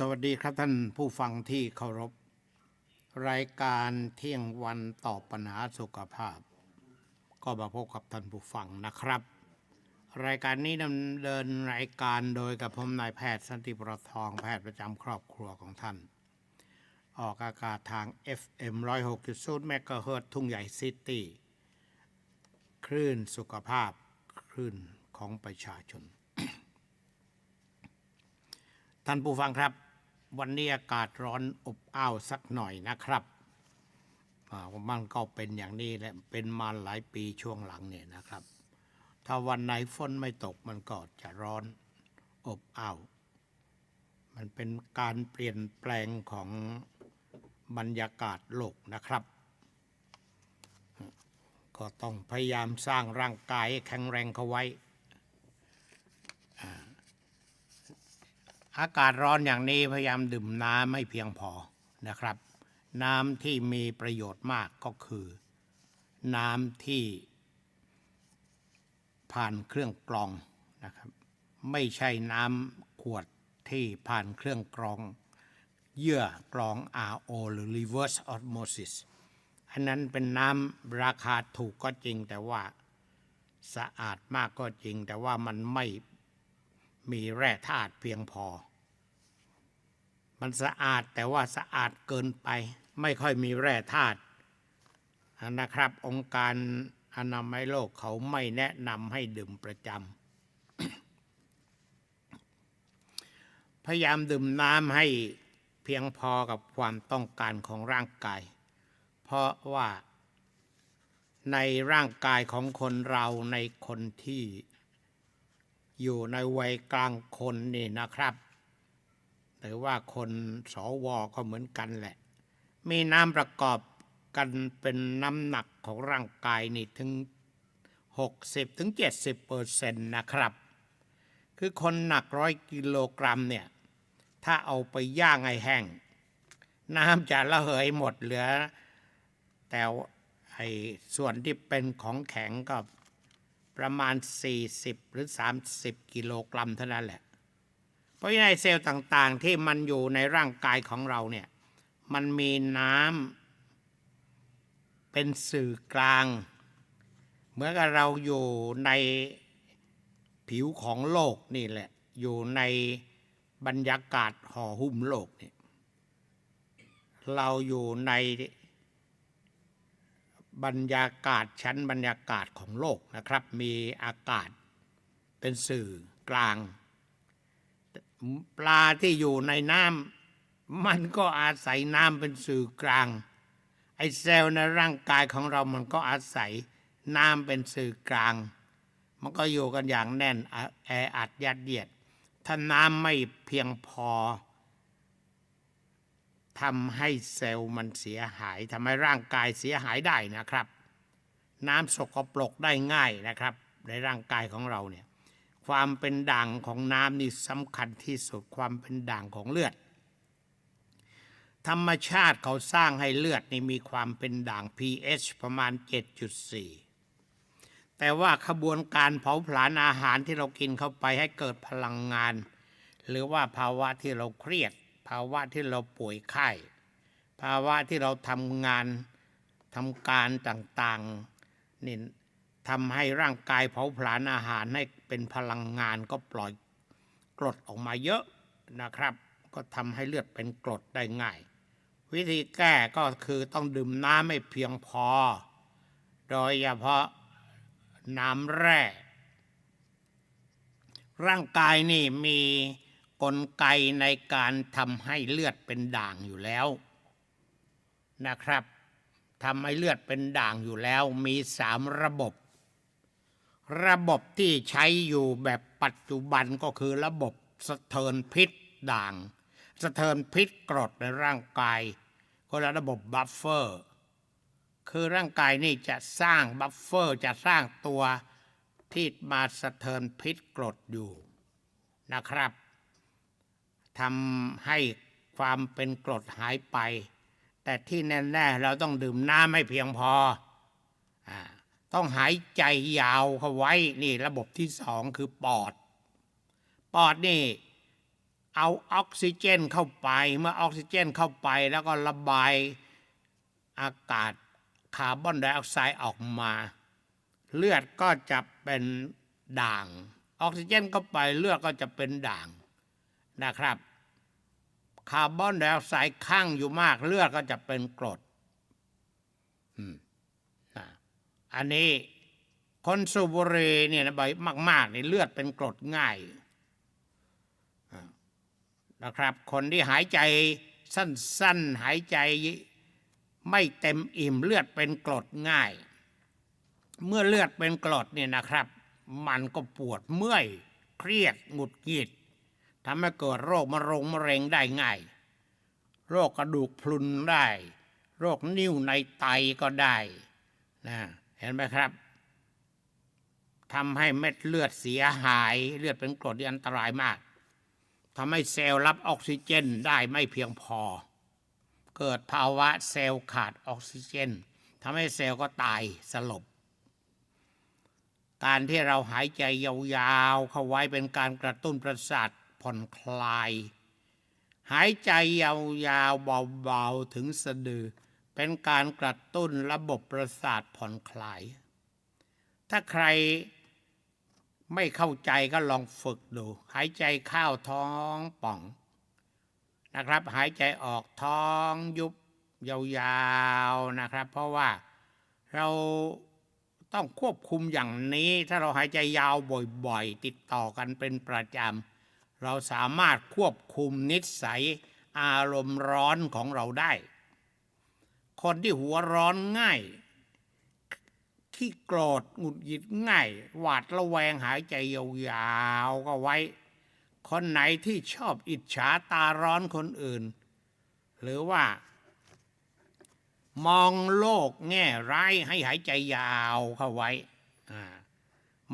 สวัสดีครับท่านผู้ฟังที่เคารพ รายการเที่ยงวันตอบปัญหาสุขภาพ ก็มาพบกับท่านผู้ฟังนะครับ รายการนี้ดำเนินรายการโดยกับผมนายแพทย์สันติประทองแพทย์ประจำครอบครัวของท่าน ออกอากาศทาง FM 106.0เมกะเฮิรตทุ่งใหญ่ซิตี้คลื่นสุขภาพคลื่นของประชาชนท่านผู้ฟังครับ วันนี้อากาศร้อนอบอ้าวสักหน่อยนะครับอ่ามันก็เป็นอย่างนี้แหละเป็นมาหลายปีช่วงหลังเนี่ยนะครับ ถ้าวันไหนฝนไม่ตกมันก็จะร้อนอบอ้าว มันเป็นการเปลี่ยนแปลงของบรรยากาศโลกนะครับ ก็ต้องพยายามสร้างร่างกายแข็งแรงเข้าไว้ อากาศร้อนอย่างนี้พยายามดื่มน้ำไม่เพียงพอนะครับ น้ำที่มีประโยชน์มากก็คือ น้ำที่ผ่านเครื่องกรองนะครับ ไม่ใช่น้ำขวดที่ผ่านเครื่องกรอง เยื่อกรอง RO หรือ reverse osmosis อันนั้นเป็นน้ำราคาถูกก็จริง แต่ว่าสะอาดมากก็จริง แต่ว่ามันไม่มีแร่ธาตุเพียงพอ มันสะอาดแต่ว่าสะอาดเกินไป ไม่ค่อยมีแร่ธาตุนะครับ องค์การอนามัยโลกเขาไม่แนะนำให้ดื่มประจำพยายามดื่มน้ำให้เพียงพอกับความต้องการของร่างกาย เพราะว่าในร่างกายของคนเราในคนที่อยู่ในวัยกลางคนนี่นะครับ หรือว่าคนสวก็เหมือนกันแหละ มีน้ำประกอบกันเป็นน้ำหนักของร่างกายนี่ถึง 60ถึง70เปอร์เซ็นต์นะครับ คือคนหนักร้อยกิโลกรัมเนี่ย ถ้าเอาไปย่างให้แห้ง น้ำจะระเหยหมดเหลือ แต่ไอ้ส่วนที่เป็นของแข็งก็ประมาณ 40 หรือ 30 กิโลกรัมเท่านั้นแหละ เพราะฉะนั้นเซลล์ต่างๆ ที่มันอยู่ในร่างกายของเราเนี่ยมันมีน้ำเป็นสื่อกลาง เหมือนกับเราอยู่ในผิวของโลกนี่แหละ อยู่ในบรรยากาศห่อหุ้มโลกเนี่ยเราอยู่ในบรรยากาศชั้นบรรยากาศของโลกนะครับ มีอากาศเป็นสื่อกลาง ปลาที่อยู่ในน้ำมันก็อาศัยน้ำเป็นสื่อกลาง ไอเซลล์ในร่างกายของเรามันก็อาศัยน้ำเป็นสื่อกลาง มันก็อยู่กันอย่างแน่นแออัดยัดเยียด ถ้าน้ำไม่เพียงพอทำให้เซลล์มันเสียหายทำให้ร่างกายเสียหายได้นะครับ น้ำสกปรกได้ง่ายนะครับ ในร่างกายของเราเนี่ย ความเป็นด่างของน้ำนี่สำคัญที่สุดความเป็นด่างของเลือด ธรรมชาติเขาสร้างให้เลือดนี่มีความเป็นด่าง pH ประมาณ 7.4 แต่ว่าขบวนการเผาผลาญอาหารที่เรากินเข้าไปให้เกิดพลังงาน หรือว่าภาวะที่เราเครียด ภาวะที่เราป่วยไข้ภาวะที่เราทำงานทำการต่างๆนี่ ทำให้ร่างกายเผาผลาญอาหารให้เป็นพลังงานก็ปล่อยกรดออกมาเยอะนะครับ ก็ทำให้เลือดเป็นกรดได้ง่าย วิธีแก้ก็คือต้องดื่มน้ำไม่เพียงพอ โดยเฉพาะน้ำแร่ ร่างกายนี่มีกลไกในการทำให้เลือดเป็นด่างอยู่แล้วนะครับทำให้เลือดเป็นด่างอยู่แล้วมีสามระบบ ระบบที่ใช้อยู่แบบปัจจุบันก็คือระบบสะเทินพิษด่าง สะเทินพิษกรดในร่างกายก็แล้วระบบบัฟเฟอร์คือร่างกายนี่จะสร้างบัฟเฟอร์จะสร้างตัวที่มาสะเทินพิษกรดอยู่นะครับทำให้ความเป็นกรดหายไป แต่ที่แน่ๆเราต้องดื่มน้ำให้เพียงพออ่า ต้องหายใจยาวเข้าไว้นี่ระบบที่สองคือปอด ปอดนี่เอาออกซิเจนเข้าไป เมื่อออกซิเจนเข้าไปแล้วก็ระบายอากาศคาร์บอนไดออกไซด์ออกมา เลือดก็จะเป็นด่าง ออกซิเจนเข้าไปเลือดก็จะเป็นด่างนะครับ คาร์บอนไดออกไซด์ข้างอยู่มากเลือดก็จะเป็นกรดอืม อันนี้คนสูบบุหรี่เนี่ยนะใบมากๆนี่เลือดเป็นกรดง่ายนะครับ คนที่หายใจสั้นๆ หายใจไม่เต็มอิ่มเลือดเป็นกรดง่าย เมื่อเลือดเป็นกรดเนี่ยนะครับ มันก็ปวดเมื่อยเครียดหงุดหงิดทำให้เกิดโรคมะรงมะเร็งได้ง่าย โรคกระดูกพรุนได้ โรคนิ่วในไตก็ได้นะ เห็นไหมครับทำให้เม็ดเลือดเสียหาย เลือดเป็นกรดที่อันตรายมากทำให้เซลล์รับออกซิเจนได้ไม่เพียงพอ เกิดภาวะเซลล์ขาดออกซิเจนทำให้เซลล์ก็ตายสลบ การที่เราหายใจยาวๆ เข้าไว้เป็นการกระตุ้นประสาทผ่อนคลาย หายใจยาวๆเบาๆถึงสะดือ เป็นการกระตุ้นระบบประสาทผ่อนคลาย ถ้าใครไม่เข้าใจก็ลองฝึกดู หายใจเข้าท้องป่องนะครับ หายใจออกท้องยุบยาวๆนะครับ เพราะว่าเราต้องควบคุมอย่างนี้ ถ้าเราหายใจยาวบ่อยๆ ติดต่อกันเป็นประจำ เราสามารถควบคุมนิสัยอารมณ์ร้อนของเราได้ คนที่หัวร้อนง่าย ขี้โกรธหงุดหงิดง่าย หวาดระแวงหายใจยาวๆก็ไว้ คนไหนที่ชอบอิจฉาตาร้อนคนอื่น หรือว่า มองโลกแง่ร้ายให้หายใจยาวเข้าไว้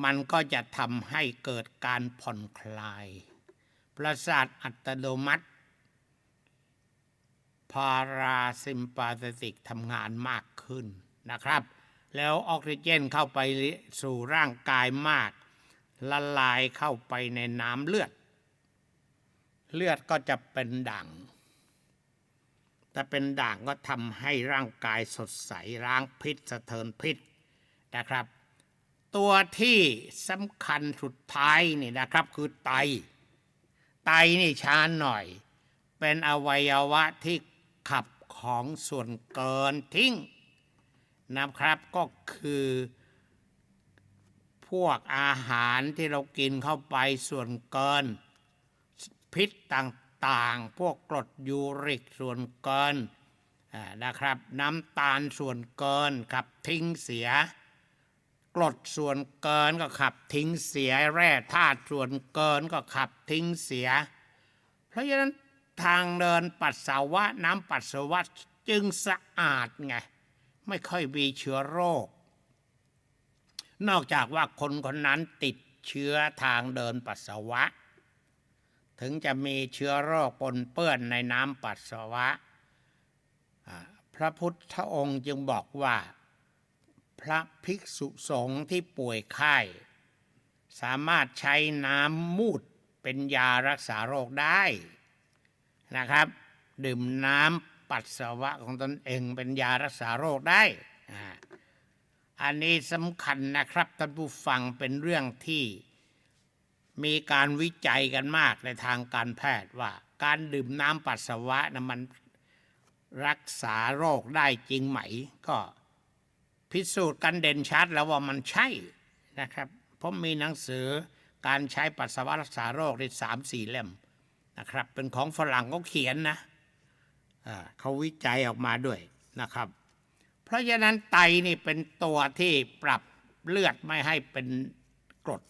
มันก็จะทำให้เกิดการผ่อนคลาย ประสาทอัตโนมัติ พาราซิมปาสติกทำงานมากขึ้นนะครับ แล้วออกซิเจนเข้าไปสู่ร่างกายมาก ละลายเข้าไปในน้ำเลือด เลือดก็จะเป็นด่างถ้าเป็นด่างก็ทำให้ร่างกายสดใสล้างพิษสะเทินพิษนะครับ ตัวที่สำคัญสุดท้ายนี่นะครับคือไต ไตนี่ช้าหน่อย เป็นอวัยวะที่ ขับของส่วนเกินทิ้งนะครับก็คือพวกอาหารที่เรากินเข้าไปส่วนเกิน พิษต่างๆ พวกกรดยูริกส่วนเกินนะครับน้ำตาลส่วนเกินขับทิ้งเสีย กรดส่วนเกินก็ขับทิ้งเสีย แร่ธาตุส่วนเกินก็ขับทิ้งเสีย เพราะฉะนั้น ทางเดินปัสสาวะน้ำปัสสาวะจึงสะอาดไง ไม่ค่อยมีเชื้อโรค นอกจากว่าคนคนนั้นติดเชื้อทางเดินปัสสาวะ ถึงจะมีเชื้อโรคปนเปื้อนในน้ำปัสสาวะ พระพุทธองค์จึงบอกว่า พระภิกษุสงฆ์ที่ป่วยไข้สามารถใช้น้ำมูดเป็นยารักษาโรคได้ นะครับ ดื่มน้ำปัสสาวะของตนเองเป็นยารักษาโรคได้ อันนี้สำคัญนะครับท่านผู้ฟังเป็นเรื่องที่มีการวิจัยกันมากในทางการแพทย์ว่า การดื่มน้ำปัสสาวะนะมันรักษาโรคได้จริงไหม ก็พิสูจน์กันเด่นชัดแล้วว่ามันใช่นะครับผมมีหนังสือการใช้ปัสสาวะรักษาโรคในสามสี่เล่ม นะครับ เป็นของฝรั่งเขาเขียนนะเขาวิจัยออกมาด้วยนะครับ เพราะฉะนั้นไตนี่เป็นตัวที่ปรับเลือดไม่ให้เป็นกรด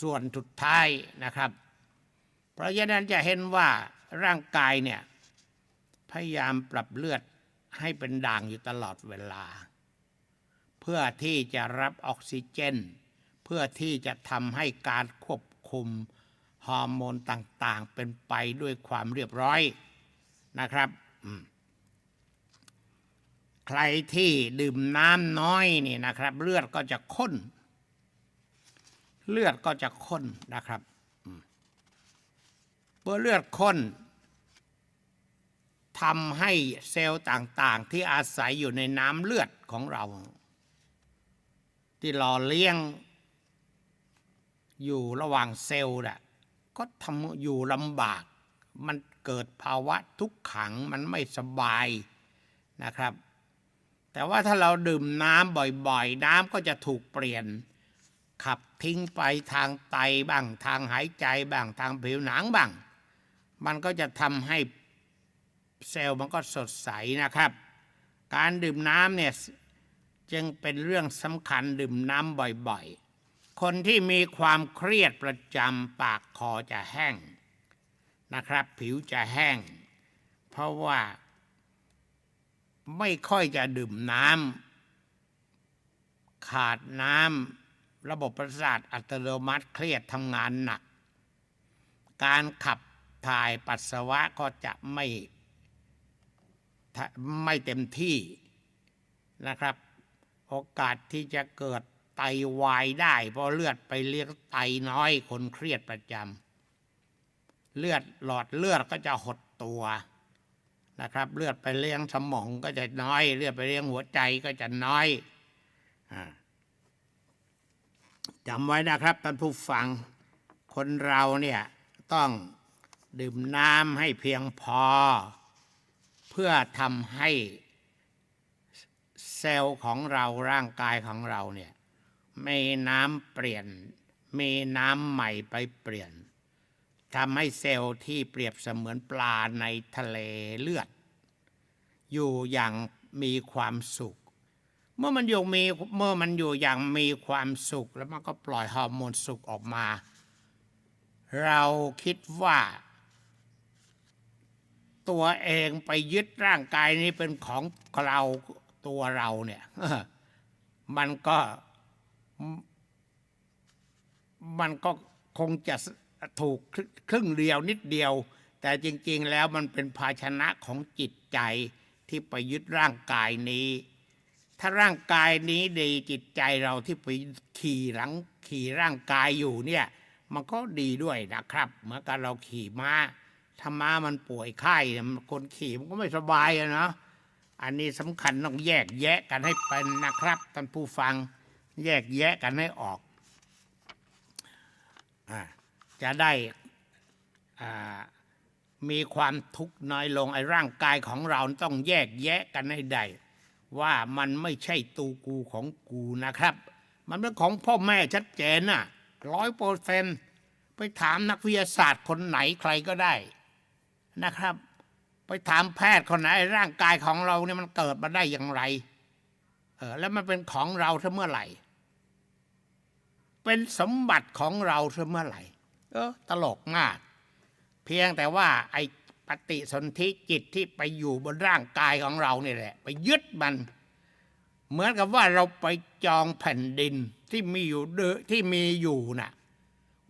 ส่วนสุดท้ายนะครับ เพราะฉะนั้นจะเห็นว่าร่างกายเนี่ยพยายามปรับเลือดให้เป็นด่างอยู่ตลอดเวลา เพื่อที่จะรับออกซิเจน เพื่อที่จะทำให้การควบคุม ฮอร์โมนต่างๆ เป็นไปด้วยความเรียบร้อยนะครับใครที่ดื่มน้ำน้อยนี่นะครับ เลือดก็จะข้น เลือดก็จะข้นนะครับเมื่อเลือดข้นทำให้เซลล์ต่างๆ ที่อาศัยอยู่ในน้ำเลือดของเรา ที่หล่อเลี้ยงอยู่ระหว่างเซลล์น่ะ ก็ทำอยู่ลำบาก มันเกิดภาวะทุกขังมันไม่สบายนะครับ แต่ว่าถ้าเราดื่มน้ำบ่อยๆ น้ำก็จะถูกเปลี่ยน ขับทิ้งไปทางไตบ้างทางหายใจบ้างทางผิวหนังบ้าง มันก็จะทำให้เซลล์มันก็สดใสนะครับ การดื่มน้ำเนี่ยจึงเป็นเรื่องสำคัญดื่มน้ำบ่อยๆ คนที่มีความเครียดประจำปากคอจะแห้งนะครับ ผิวจะแห้ง เพราะว่าไม่ค่อยจะดื่มน้ำขาดน้ำระบบประสาทอัตโนมัติเครียดทำงานหนัก การขับถ่ายปัสสาวะก็จะไม่ไม่เต็มที่นะครับ โอกาสที่จะเกิด ไตวายได้เพราะเลือดไปเลี้ยงไตน้อยคนเครียดประจำเลือดหลอดเลือดก็จะหดตัวนะครับ เลือดไปเลี้ยงสมองก็จะน้อย เลือดไปเลี้ยงหัวใจก็จะน้อยจำไว้นะครับท่านผู้ฟังคนเราเนี่ยต้องดื่มน้ำให้เพียงพอ เพื่อทำให้เซลล์ของเราร่างกายของเราเนี่ย มีน้ำเปลี่ยน มีน้ำใหม่ไปเปลี่ยนทำให้เซลล์ที่เปรียบเสมือนปลาในทะเลเลือด อยู่อย่างมีความสุข เมื่อมันอยู่มีเมื่อมันอยู่อย่างมีความสุข แล้วมันก็ปล่อยฮอร์โมนสุขออกมา เราคิดว่า ตัวเองไปยึดร่างกายนี้เป็นของเราตัวเราเนี่ยมันก็ มันก็คงจะถูกครึ่งเดียวนิดเดียว แต่จริง ๆ แล้วมันเป็นภาชนะของจิตใจที่ไปยึดร่างกายนี้ ถ้าร่างกายนี้ดีจิตใจเราที่ไปขี่หลังขี่ร่างกายอยู่เนี่ย มันก็ดีด้วยนะครับเหมือนกับเราขี่ม้าถ้าม้ามันป่วยไข้คนขี่มันก็ไม่สบายอะเนาะอันนี้สำคัญต้องแยกแยะกันให้เป็นนะครับท่านผู้ฟัง แยกแยะกันให้ออกอจะได้มีความทุกข์น้อยลงไอ้ร่างกายของเราต้องแยกแยะกันให้ได้ว่ามันไม่ใช่ตูกูของกูนะครับ มันเป็นของพ่อแม่ชัดเจนน่ะร้อยเปอร์เซนไปถามนักวิทยาศาสตร์คนไหนใครก็ได้นะครับ ไปถามแพทย์คนไหนร่างกายของเราเนี่ยมันเกิดมาได้อย่างไรเออแล้วมันเป็นของเราเสเมื่อไหร่ เป็นสมบัติของเราเสมอไหร่เออตลกมาก เพียงแต่ว่าไอ้ปฏิสนธิจิตที่ไปอยู่บนร่างกายของเราเนี่ยแหละ ไปยึดมัน เหมือนกับว่าเราไปจองแผ่นดินที่มีอยู่เดที่มีอยู่น่ะ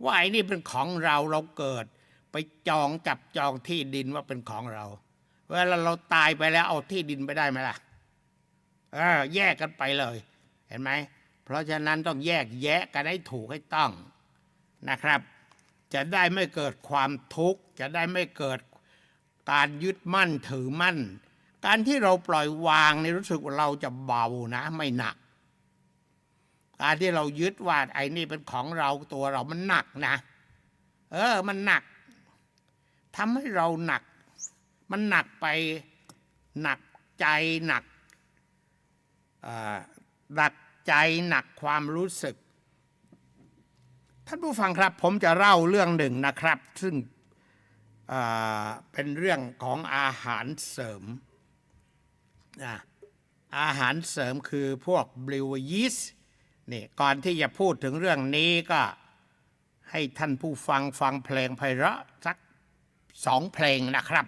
ว่าไอ้นี่เป็นของเราเราเกิด ไปจองจับจองที่ดินว่าเป็นของเรา เวลาเราตายไปแล้วเอาที่ดินไปได้ไหมล่ะเออแยกกันไปเลย เห็นไหม เพราะฉะนั้นต้องแยกแยะกันให้ถูกให้ต้องนะครับ จะได้ไม่เกิดความทุกข์ จะได้ไม่เกิดการยึดมั่นถือมั่น การที่เราปล่อยวางในรู้สึกว่าเราจะเบานะไม่หนัก การที่เรายึดว่าไอ้นี่เป็นของเราตัวเรามันหนักนะ เออมันหนักทำให้เราหนัก มันหนักไปหนักใจหนักอ่าหนัก ใจหนักความรู้สึก ท่านผู้ฟังครับ ผมจะเล่าเรื่องหนึ่งนะครับ ซึ่งเป็นเรื่องของอาหารเสริมนะอาหารเสริมคือพวกบลิวยีสนี่ก่อนที่จะพูดถึงเรื่องนี้ก็ให้ท่านผู้ฟังฟังเพลงไพเราะสักสองเพลงนะครับ